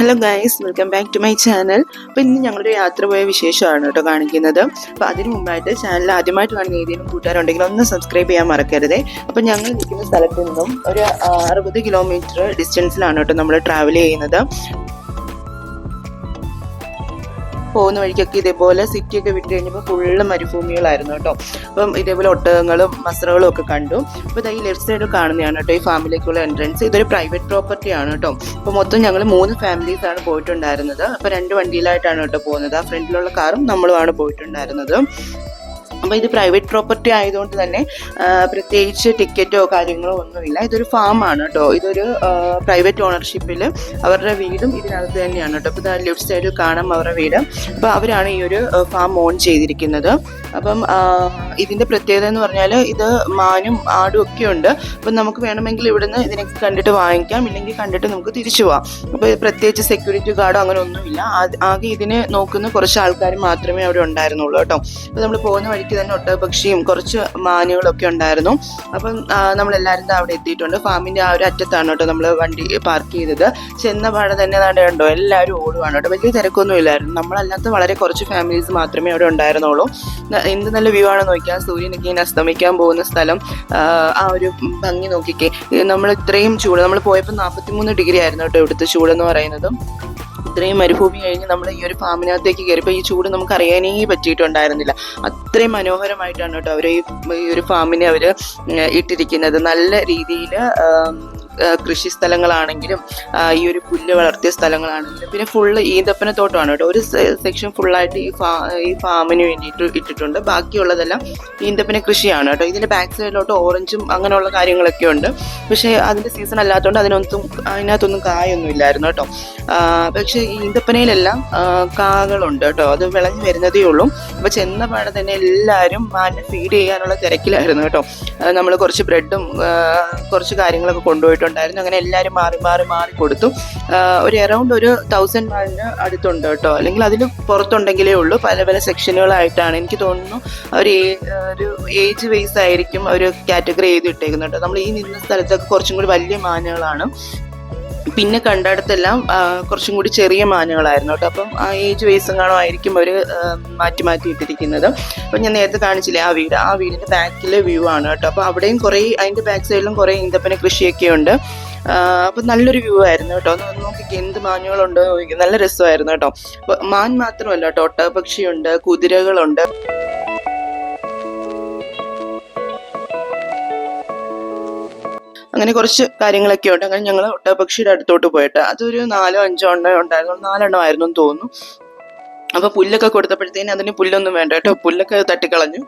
Hello guys welcome back to my channel അപ്പോൾ ഇന്ന് ഞങ്ങളുടെ യാത്ര പോയ വിശേഷമാണ് കേട്ടോ കാണിക്കുന്നത്. അപ്പോൾ അതിന് മുമ്പായിട്ട് ചാനൽ ആദ്യമായിട്ട് കാണുന്ന ഏതെങ്കിലും കൂട്ടുകാരുണ്ടെങ്കിൽ ഒന്ന് സബ്സ്ക്രൈബ് ചെയ്യാൻ മറക്കരുതേ. അപ്പോൾ ഞങ്ങൾ നിൽക്കുന്ന സ്ഥലത്ത് നിന്നും ഒരു അറുപത് കിലോമീറ്റർ ഡിസ്റ്റൻസിലാണ് കേട്ടോ നമ്മൾ ട്രാവൽ ചെയ്യുന്നത്. പോകുന്ന വഴിക്കൊക്കെ ഇതേപോലെ സിറ്റിയൊക്കെ വിട്ട് കഴിഞ്ഞപ്പോൾ ഫുള്ള് മരുഭൂമികളായിരുന്നു കേട്ടോ. അപ്പം ഇതേപോലെ ഒട്ടകങ്ങളും മസറകളും ഒക്കെ കണ്ടു. അപ്പോൾ ഇതായി ലെഫ്റ്റ് സൈഡ് കാണുന്നതാണ് കേട്ടോ ഈ ഫാമിലിക്കുള്ള എൻട്രൻസ് ഇതൊരു പ്രൈവറ്റ് പ്രോപ്പർട്ടി ആണ് കേട്ടോ. അപ്പോൾ മൊത്തം ഞങ്ങൾ മൂന്ന് ഫാമിലീസാണ് പോയിട്ടുണ്ടായിരുന്നത്. അപ്പോൾ രണ്ട് വണ്ടിയിലായിട്ടാണ് കേട്ടോ പോകുന്നത്. ആ ഫ്രണ്ടിലുള്ള കാറും നമ്മളുമാണ് പോയിട്ടുണ്ടായിരുന്നത്. അപ്പോൾ ഇത് പ്രൈവറ്റ് പ്രോപ്പർട്ടി ആയതുകൊണ്ട് തന്നെ പ്രത്യേകിച്ച് ടിക്കറ്റോ കാര്യങ്ങളോ ഒന്നുമില്ല. ഇതൊരു ഫാമാണ് കേട്ടോ ഇതൊരു പ്രൈവറ്റ് ഓണർഷിപ്പിൽ അവരുടെ വീടും ഇതിനകത്ത് തന്നെയാണ് കേട്ടോ അപ്പോൾ ലെഫ്റ്റ് സൈഡിൽ കാണാം അവരുടെ വീട്. അപ്പോൾ അവരാണ് ഈ ഒരു ഫാം ഓൺ ചെയ്തിരിക്കുന്നത്. അപ്പം ഇതിന്റെ പ്രത്യേകത എന്ന് പറഞ്ഞാൽ ഇത് മാനും ആടും ഒക്കെ ഉണ്ട്. അപ്പം നമുക്ക് വേണമെങ്കിൽ ഇവിടുന്ന് ഇതിനെ കണ്ടിട്ട് വാങ്ങിക്കാം. ഇല്ലെങ്കിൽ കണ്ടിട്ട് നമുക്ക് തിരിച്ചു പോവാം. അപ്പോൾ പ്രത്യേകിച്ച് സെക്യൂരിറ്റി ഗാർഡോ അങ്ങനെ ഒന്നുമില്ല. ആകെ ഇതിനെ നോക്കുന്ന കുറച്ച് ആൾക്കാർ മാത്രമേ അവിടെ ഉണ്ടായിരുന്നുള്ളൂ കേട്ടോ അപ്പോൾ നമ്മൾ പോകുന്ന വഴിക്ക് തന്നെ ഒട്ടകപക്ഷിയും കുറച്ച് മാനുകളൊക്കെ ഉണ്ടായിരുന്നു. അപ്പം നമ്മളെല്ലാവരും അവിടെ എത്തിയിട്ടുണ്ട്. ഫാമിന്റെ ആ ഒരു അറ്റത്താണ് കേട്ടോ നമ്മൾ വണ്ടി പാർക്ക് ചെയ്തത്. ചെന്ന പാടെ തന്നെ ദാണ്ടെ കണ്ടോ എല്ലാവരും ഓടുവാണ് കേട്ടോ. വലിയ തിരക്കൊന്നും ഇല്ലായിരുന്നു. നമ്മളല്ലാത്ത വളരെ കുറച്ച് ഫാമിലീസ് മാത്രമേ അവിടെ ഉണ്ടായിരുന്നുള്ളൂ. എന്ത് നല്ല വ്യൂ ആണ് നോക്കിയാൽ സൂര്യനൊക്കെ ഇങ്ങനെ അസ്തമിക്കാൻ പോകുന്ന സ്ഥലം. ആ, ഒരു ഭംഗി നോക്കിക്കേ. നമ്മൾ ഇത്രയും ചൂട്. നമ്മൾ പോയപ്പോൾ നാൽപ്പത്തിമൂന്ന് ഡിഗ്രി ആയിരുന്നു കേട്ടോ ഇവിടുത്തെ ചൂടെന്ന് പറയുന്നത്. ഇത്രയും മരുഭൂമി കഴിഞ്ഞ് നമ്മൾ ഈ ഒരു ഫാമിനകത്തേക്ക് കയറിയപ്പോൾ ഈ ചൂട് നമുക്ക് അറിയാനേ പറ്റിയിട്ടുണ്ടായിരുന്നില്ല. അത്രയും മനോഹരമായിട്ടാണ് കേട്ടോ അവർ ഈ ഒരു ഫാമിനെ അവർ ഇട്ടിരിക്കുന്നത്. നല്ല രീതിയിൽ കൃഷി സ്ഥലങ്ങളാണെങ്കിലും ഈ ഒരു പുല്ല് വളർത്തിയ സ്ഥലങ്ങളാണെങ്കിലും പിന്നെ ഫുള്ള് ഈന്തപ്പന തോട്ടമാണ് കേട്ടോ. ഒരു സെക്ഷൻ ഫുള്ളായിട്ട് ഈ ഫാ ഈ ഫാമിന് വേണ്ടിയിട്ട് ഇട്ടിട്ടുണ്ട്. ബാക്കിയുള്ളതെല്ലാം ഈന്തപ്പന കൃഷിയാണ് കേട്ടോ. ഇതിന്റെ ബാക്ക് സൈഡിലോട്ട് ഓറഞ്ചും അങ്ങനെയുള്ള കാര്യങ്ങളൊക്കെ ഉണ്ട്. പക്ഷേ അതിന്റെ സീസൺ അല്ലാത്തതുകൊണ്ട് അതിനൊന്നും അതിനകത്തൊന്നും കായൊന്നും ഇല്ലായിരുന്നു കേട്ടോ. പക്ഷേ ഈന്തപ്പനയിലെല്ലാം കാകളുണ്ട് കേട്ടോ. അത് വിളഞ്ഞു വരുന്നതേ ഉള്ളൂ. അപ്പോൾ ചെന്ന പാടെ തന്നെ എല്ലാവരും മാനിനെ ഫീഡ് ചെയ്യാനുള്ള തിരക്കിലായിരുന്നു കേട്ടോ. നമ്മൾ കുറച്ച് ബ്രെഡും കുറച്ച് കാര്യങ്ങളൊക്കെ കൊണ്ടുപോയിട്ടുണ്ടായിരുന്നു അങ്ങനെ എല്ലാവരും മാറി മാറി മാറി കൊടുത്തു. ഒരു അറൗണ്ട് ഒരു തൗസൻഡ് മാറിന് അടുത്തുണ്ട് കേട്ടോ. അല്ലെങ്കിൽ അതിൽ പുറത്തുണ്ടെങ്കിലേ ഉള്ളൂ. പല പല സെക്ഷനുകളായിട്ടാണ് എനിക്ക് തോന്നുന്നു. അവർ ഒരു ഏജ് വൈസ് ആയിരിക്കും ഒരു കാറ്റഗറി ചെയ്ത് നമ്മൾ ഈ നിന്ന സ്ഥലത്തൊക്കെ കുറച്ചും കൂടി വലിയ മാനുകളാണ്. പിന്നെ കണ്ടടത്തെല്ലാം കുറച്ചും കൂടി ചെറിയ മാനുകളായിരുന്നു കേട്ടോ. അപ്പം ആ ഏജ് വയസ്സും കാണുമായിരിക്കും അവർ മാറ്റി മാറ്റി ഇട്ടിരിക്കുന്നത്. അപ്പം ഞാൻ നേരത്തെ കാണിച്ചില്ലേ ആ വീട്? ആ വീടിന്റെ ബാക്കിലെ വ്യൂ ആണ് കേട്ടോ. അപ്പോൾ അവിടെയും കുറേ അതിന്റെ ബാക്ക് സൈഡിലും കുറേ ഈന്തപ്പന കൃഷിയൊക്കെ ഉണ്ട്. അപ്പം നല്ലൊരു വ്യൂ ആയിരുന്നു കേട്ടോ. ഒന്ന് നോക്കി എന്ത് മാനുകളുണ്ട് നല്ല രസമായിരുന്നു കേട്ടോ. മാൻ മാത്രമല്ല കേട്ടോ ഒട്ടകപക്ഷിയുണ്ട് കുതിരകളുണ്ട്. അങ്ങനെ കുറച്ച് കാര്യങ്ങളൊക്കെ ഉണ്ട്. അങ്ങനെ ഞങ്ങൾ ഒട്ടപക്ഷിയുടെ അടുത്തോട്ട് പോയിട്ട് അതൊരു നാലോ അഞ്ചോ എണ്ണോ ഉണ്ടായിരുന്നു നാലെണ്ണം ആയിരുന്നു എന്ന് തോന്നുന്നു. അപ്പൊ പുല്ലൊക്കെ കൊടുത്തപ്പോഴത്തേന് അതിന് പുല്ലൊന്നും വേണ്ട കേട്ടോ. പുല്ലൊക്കെ തട്ടിക്കളഞ്ഞു.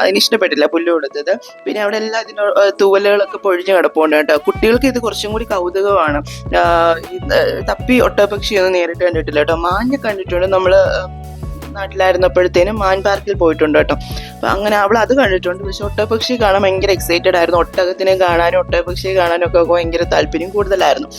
അതിന് ഇഷ്ടപ്പെട്ടില്ല പുല്ല് കൊടുത്തത്. പിന്നെ അവിടെ എല്ലാ ഇതിന് തൂവലുകളൊക്കെ പൊഴിഞ്ഞു കിടപ്പുണ്ട് കേട്ടോ. കുട്ടികൾക്ക് ഇത് കുറച്ചും കൂടി കൗതുകമാണ്. തപ്പി ഒട്ടകപക്ഷിയൊന്നും നേരിട്ട് കണ്ടിട്ടില്ല കേട്ടോ. മാഞ്ഞ കണ്ടിട്ടുണ്ട് നമ്മൾ നാട്ടിലായിരുന്നപ്പോഴത്തേനും മാൻ പാർക്കിൽ പോയിട്ടുണ്ട് കേട്ടോ. അപ്പൊ അങ്ങനെ അവൾ അത് കണ്ടിട്ടുണ്ട്. പക്ഷെ ഒട്ടപക്ഷി കാണാൻ ഭയങ്കര എക്സൈറ്റഡ് ആയിരുന്നു. ഒട്ടകത്തിനെ കാണാനും ഒട്ടകപക്ഷിയെ കാണാനും ഒക്കെ ഭയങ്കര താല്പര്യം കൂടുതലായിരുന്നു.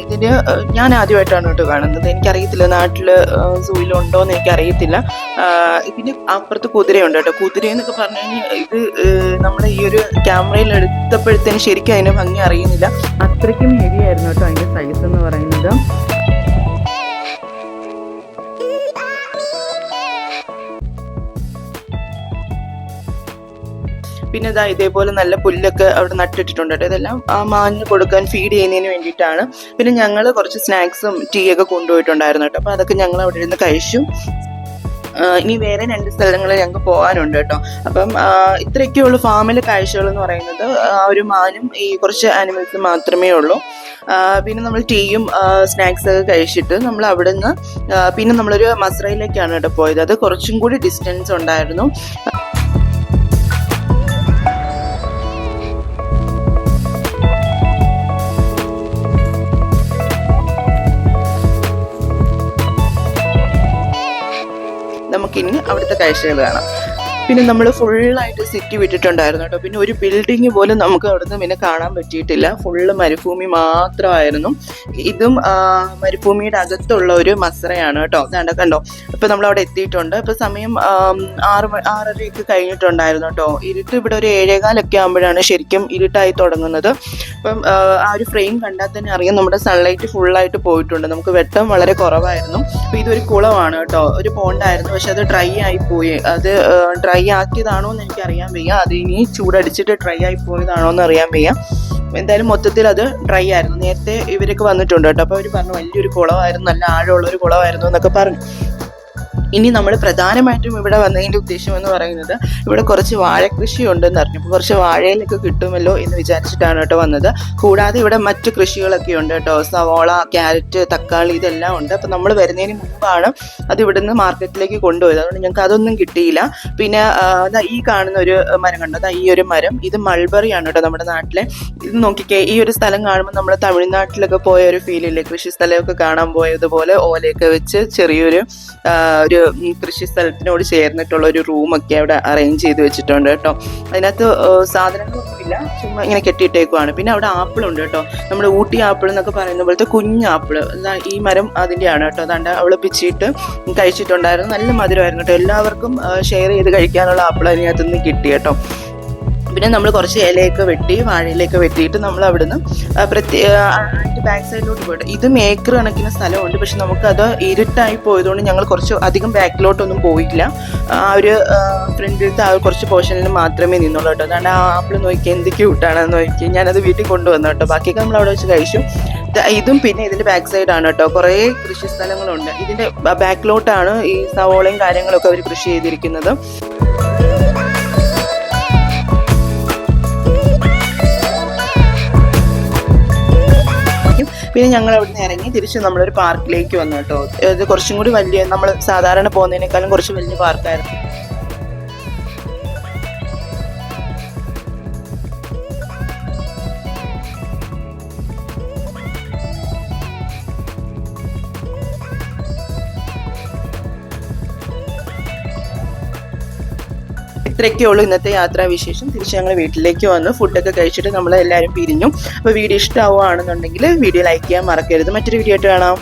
ഇതിന് ഞാൻ ആദ്യമായിട്ടാണ് കേട്ടോ കാണുന്നത്. എനിക്കറിയത്തില്ല നാട്ടിൽ സൂയിലുണ്ടോ എന്ന് എനിക്കറിയത്തില്ല. ഇതിന് അപ്പുറത്ത് കുതിരയുണ്ട് കേട്ടോ. കുതിര എന്നൊക്കെ പറഞ്ഞു കഴിഞ്ഞാൽ ഇത് നമ്മുടെ ഈ ഒരു ക്യാമറയിൽ എടുത്തപ്പോഴത്തേന് ശരിക്കും അതിന് ഭംഗി അറിയുന്നില്ല. അത്രയ്ക്കും ഹെവി ആയിരുന്നു കേട്ടോ അതിന്റെ സൈസ് എന്ന് പറയുന്നത്. പിന്നെ ഇതാ ഇതേപോലെ നല്ല പുല്ലൊക്കെ അവിടെ നട്ടിട്ടിട്ടുണ്ട് കേട്ടോ. ഇതെല്ലാം ആ മാനിന് കൊടുക്കാൻ ഫീഡ് ചെയ്യുന്നതിന് വേണ്ടിയിട്ടാണ്. പിന്നെ ഞങ്ങൾ കുറച്ച് സ്നാക്സും ടീ ഒക്കെ കൊണ്ടുപോയിട്ടുണ്ടായിരുന്നു കേട്ടോ. അപ്പോൾ അതൊക്കെ ഞങ്ങൾ അവിടെ ഇരുന്ന് കഴിച്ചു. ഇനി വേറെ രണ്ട് സ്ഥലങ്ങളിൽ ഞങ്ങൾക്ക് പോകാനുണ്ട് കേട്ടോ. അപ്പം ഇത്രയൊക്കെയുള്ളൂ ഫാമിലെ കാഴ്ചകൾ എന്ന് പറയുന്നത്. ആ ഒരു മാനും ഈ കുറച്ച് ആനിമൽസ് മാത്രമേ ഉള്ളൂ. പിന്നെ നമ്മൾ ടീയും സ്നാക്സ് ഒക്കെ കഴിച്ചിട്ട് നമ്മൾ അവിടെ നിന്ന് പിന്നെ നമ്മളൊരു മസ്രയിലേക്കാണ് കേട്ടോ പോയത്. അത് കുറച്ചും കൂടി ഡിസ്റ്റൻസ് ഉണ്ടായിരുന്നു. നമുക്കിനി അവിടുത്തെ കാഴ്ചകൾ കാണാം. പിന്നെ നമ്മൾ ഫുള്ളായിട്ട് സിറ്റി വിട്ടിട്ടുണ്ടായിരുന്നു കേട്ടോ. പിന്നെ ഒരു ബിൽഡിംഗ് പോലും നമുക്ക് അവിടുന്ന് പിന്നെ കാണാൻ പറ്റിയിട്ടില്ല. ഫുള്ള് മരുഭൂമി മാത്രമായിരുന്നു. ഇതും മരുഭൂമിയുടെ അകത്തുള്ള ഒരു മസറയാണ് കേട്ടോ. കണ്ടോ കണ്ടോ? ഇപ്പൊ നമ്മൾ അവിടെ എത്തിയിട്ടുണ്ട്. ഇപ്പൊ സമയം ആറ് ആറരയൊക്കെ കഴിഞ്ഞിട്ടുണ്ടായിരുന്നു കേട്ടോ. ഇരുട്ട് ഇവിടെ ഒരു ഏഴേകാലൊക്കെ ആകുമ്പോഴാണ് ശരിക്കും ഇരുട്ടായി തുടങ്ങുന്നത്. അപ്പം ആ ഒരു ഫ്രെയിം കണ്ടാൽ തന്നെ അറിയാം നമ്മുടെ സൺലൈറ്റ് ഫുള്ളായിട്ട് പോയിട്ടുണ്ട്. നമുക്ക് വെട്ടം വളരെ കുറവായിരുന്നു. അപ്പൊ ഇതൊരു കുളമാണ് കേട്ടോ. ഒരു പോണ്ടായിരുന്നു പക്ഷെ അത് ഡ്രൈ ആയി പോയി. അത് ഡ്രൈ ആക്കിയതാണോ എന്ന് എനിക്ക് അറിയാൻ വയ്യ. അത് ഇനി ചൂടടിച്ചിട്ട് ഡ്രൈ ആയി പോയതാണോ എന്ന് അറിയാൻ വയ്യ. എന്തായാലും മൊത്തത്തിൽ അത് ഡ്രൈ ആയിരുന്നു. നേരത്തെ ഇവരൊക്കെ വന്നിട്ടുണ്ട് കേട്ടോ. അപ്പോൾ അവർ പറഞ്ഞു വലിയൊരു കുളമായിരുന്നു നല്ല ആഴമുള്ള ഒരു കുളമായിരുന്നു എന്നൊക്കെ പറഞ്ഞു. ഇനി നമ്മൾ പ്രധാനമായിട്ടും ഇവിടെ വന്നതിന്റെ ഉദ്ദേശം എന്ന് പറയുന്നത് ഇവിടെ കുറച്ച് വാഴ കൃഷി ഉണ്ടെന്ന് അറിഞ്ഞു കുറച്ച് വാഴയിലൊക്കെ കിട്ടുമല്ലോ എന്ന് വിചാരിച്ചിട്ടാണ് കേട്ടോ വന്നത്. കൂടാതെ ഇവിടെ മറ്റു കൃഷികളൊക്കെ ഉണ്ട് കേട്ടോ. സവോള ക്യാരറ്റ് തക്കാളി ഇതെല്ലാം ഉണ്ട്. അപ്പോൾ നമ്മൾ വരുന്നതിന് മുമ്പാണ് അത് ഇവിടുന്ന് മാർക്കറ്റിലേക്ക് കൊണ്ടുപോയത്. അതുകൊണ്ട് ഞങ്ങൾക്ക് അതൊന്നും കിട്ടിയില്ല. പിന്നെ ഈ കാണുന്ന ഒരു മരം കണ്ടോ? ഈ ഒരു മരം. ഇത് മൾബറി ആണ് കേട്ടോ നമ്മുടെ നാട്ടിലെ. ഇത് നോക്കിക്കേ ഈ ഒരു സ്ഥലം കാണുമ്പോൾ നമ്മൾ തമിഴ്നാട്ടിലൊക്കെ പോയ ഒരു ഫീലില്ലേ കൃഷി സ്ഥലമൊക്കെ കാണാൻ പോയതുപോലെ ഓലയൊക്കെ വെച്ച് ചെറിയൊരു ആ, കൃഷി സ്ഥലത്തിനോട് ചേർന്നിട്ടുള്ള ഒരു റൂമൊക്കെ അവിടെ അറേഞ്ച് ചെയ്ത് വെച്ചിട്ടുണ്ട് കേട്ടോ. അതിനകത്ത് സാധനങ്ങളൊന്നുമില്ല. ചുമ്മാ ഇങ്ങനെ കെട്ടിയിട്ടേക്കുവാണ്. പിന്നെ അവിടെ ആപ്പിൾ ഉണ്ട് കേട്ടോ. നമ്മുടെ ഊട്ടി ആപ്പിൾ എന്നൊക്കെ പറയുന്ന പോലത്തെ കുഞ്ഞ് ആപ്പിൾ. ഈ മരം അതിന്റെയാണ് കേട്ടോ. അതാണ്ട് അവൾ പിച്ചിട്ട് കഴിച്ചിട്ടുണ്ടായിരുന്നു. നല്ല മധുരമായിരുന്നു കേട്ടോ. എല്ലാവർക്കും ഷെയർ ചെയ്ത് കഴിക്കാനുള്ള ആപ്പിൾ അതിനകത്ത് നിന്ന് കിട്ടി കേട്ടോ. പിന്നെ നമ്മൾ കുറച്ച് ഇലയൊക്കെ വെട്ടി വാഴയിലൊക്കെ വെട്ടിയിട്ട് നമ്മൾ അവിടുന്ന് പ്രത്യേക ബാക്ക് സൈഡിലോട്ട് പോയിട്ട്. ഇതും ഏക്കർ കണക്കിന് സ്ഥലമുണ്ട്. പക്ഷെ നമുക്കത് ഇരുട്ടായി പോയതുകൊണ്ട് ഞങ്ങൾ കുറച്ച് അധികം ബാക്കിലോട്ടൊന്നും പോയില്ല ആ ഒരു ഫ്രണ്ടിലത്തെ ആ കുറച്ച് പോർഷനിൽ മാത്രമേ നിന്നുള്ളൂ കേട്ടോ. അതാണ് ആ ആപ്പിൾ നോക്കി എന്ത് ക്യൂട്ടാണെന്ന് നോക്കി ഞാനത് വീട്ടിൽ കൊണ്ടുവന്നു കേട്ടോ. ബാക്കിയൊക്കെ നമ്മൾ അവിടെ വെച്ച് കഴിച്ചു. ഇതും പിന്നെ ഇതിന്റെ ബാക്ക് സൈഡാണ് കേട്ടോ. കുറേ കൃഷി സ്ഥലങ്ങളുണ്ട്. ഇതിന്റെ ബാക്കിലോട്ടാണ് ഈ സവോളയും കാര്യങ്ങളൊക്കെ അവർ കൃഷി ചെയ്തിരിക്കുന്നത്. പിന്നെ ഞങ്ങൾ അവിടുന്ന് ഇറങ്ങി തിരിച്ച് നമ്മളൊരു പാർക്കിലേക്ക് വന്നു കേട്ടോ. ഇത് കുറച്ചും കൂടി വലിയ നമ്മൾ സാധാരണ പോകുന്നതിനേക്കാളും കുറച്ച് വലിയ പാർക്കായിരുന്നു ഇത്രയൊക്കെ ഉള്ളൂ ഇന്നത്തെ യാത്രാ വിശേഷം. തിരിച്ച് ഞങ്ങൾ വീട്ടിലേക്ക് വന്ന്. ഫുഡൊക്കെ കഴിച്ചിട്ട് നമ്മൾ എല്ലാവരും പിരിഞ്ഞു. അപ്പോൾ വീഡിയോ ഇഷ്ടമാവുകയാണെന്നുണ്ടെങ്കിൽ വീഡിയോ ലൈക്ക് ചെയ്യാൻ മറക്കരുത്. മറ്റൊരു വീഡിയോ ആയിട്ട് കാണാം.